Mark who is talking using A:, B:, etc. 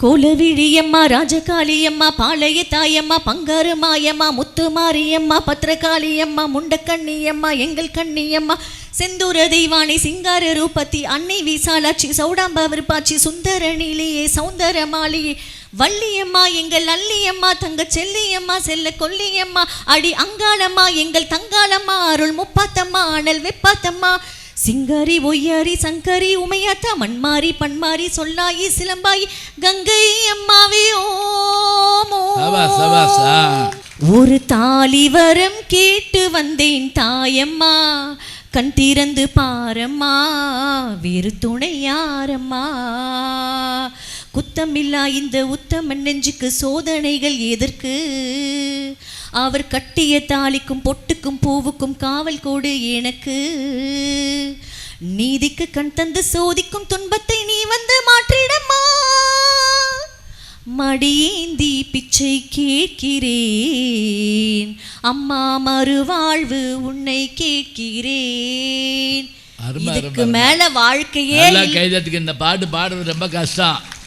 A: கோலவிழியம்மா ராஜகாளியம்மா பாளைய தாயம்மா பங்காரு மாயம்மா முத்து மாரியம்மா பத்திரகாளியம்மா முண்டக்கண்ணியம்மா எங்கள் கண்ணியம்மா செந்தூர தெய்வானை சிங்கார ரூபத்தி அன்னை விசாலாட்சி சௌடாம்பா விருப்பாச்சி சுந்தரணிலேயே சௌந்தர மாளிகை வள்ளியம்மா எங்கள் அல்லியம்மா தங்க செல்லியம்மா செல்ல கொல்லியம்மா அடி அங்காளம்மா எங்கள் தங்காளம்மா அருள் முப்பாத்தம்மா அனல் வெப்பாத்தம்மா சிங்காரி ஒய்யாரி சங்கரி உமையாத்தா மண்மாரி பண்மாரி சொல்லாயி சிலம்பாயி கங்கை அம்மாவே ஓமோ. ஒரு தாலி வரம் கேட்டு வந்தேன் தாயம்மா. கண் திறந்து பாரம்மா. வேறு துணை யாரம்மா? குத்தமில்லா இந்த உத்தமன் நெஞ்சுக்கு சோதனைகள் எதற்கு? அவர் கட்டிய தாலிக்கும் பொட்டுக்கும் பூவுக்கும் காவல் கோடு எனக்கு. நீதிக்கு கண் தந்து சோதிக்கும் துன்பத்தை நீ வந்து மாற்றிடம்மா. மடியேந்தி பிச்சை கேட்கிறேன். அம்மா மறுவாழ்வு உன்னை கேட்கிறேன். இதுக்கு மேல வாழ்க்கையே
B: கைதட்டுக்கு இந்த பாட்டு பாடுறது ரொம்ப கஷ்டம்.